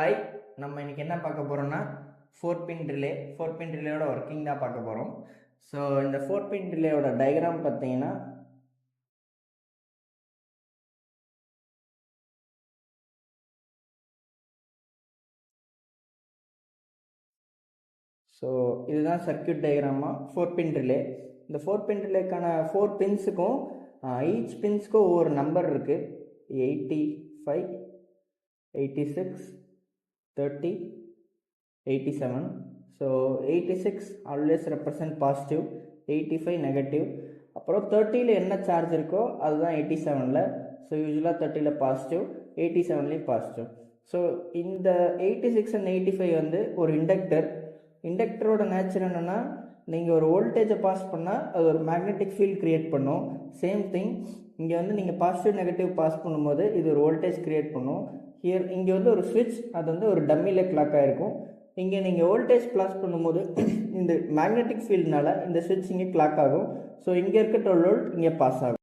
Hi நம்ம இன்றைக்கி என்ன பார்க்க போகிறோம்னா four pin relay four pin ரிலேயோட working தான் பார்க்க போகிறோம் ஸோ இந்த ஃபோர் பின் ரிலேயோட டயக்ராம் பார்த்தீங்கன்னா ஸோ இதுதான் சர்க்கியூட் டயக்ராமா ஃபோர் பின் ரிலே இந்த ஃபோர் பின் ரிலேக்கான ஃபோர் பின்ஸுக்கும் ஈச் பின்ஸுக்கும் ஒவ்வொரு நம்பர் இருக்குது eighty five eighty six thirty eighty seven so eighty six always represent positive eighty five negative அப்புறம் தேர்ட்டியில் என்ன சார்ஜ் இருக்கோ அதுதான் எயிட்டி செவனில் ஸோ யூஸ்வலாக தேர்ட்டியில் பாசிட்டிவ் எயிட்டி செவன்லேயும் பாசிட்டிவ் ஸோ இந்த eighty six and eighty five வந்து ஒரு இண்டக்டர் இண்டக்டரோட நேச்சர் என்னென்னா நீங்கள் ஒரு வோல்டேஜை பாஸ் பண்ணால் அது ஒரு மேக்னெட்டிக் ஃபீல்ட் க்ரியேட் பண்ணும். சேம் திங் இங்கே வந்து நீங்கள் பாசிட்டிவ் நெகட்டிவ் பாஸ் பண்ணும்போது இது ஒரு வோல்டேஜ் க்ரியேட் பண்ணும். ஹியர் இங்கே வந்து ஒரு ஸ்விட்ச் அது வந்து ஒரு டம்மியில் கிளாக் ஆகிருக்கும் இங்கே நீங்கள் வோல்டேஜ் பாஸ் பண்ணும்போது இந்த மேக்னெட்டிக் ஃபீல்டுனால இந்த சுவிட்ச் இங்கே கிளாக் ஆகும். ஸோ இங்கே இருக்க டுவெல் வோல்ட் இங்கே பாஸ் ஆகும்.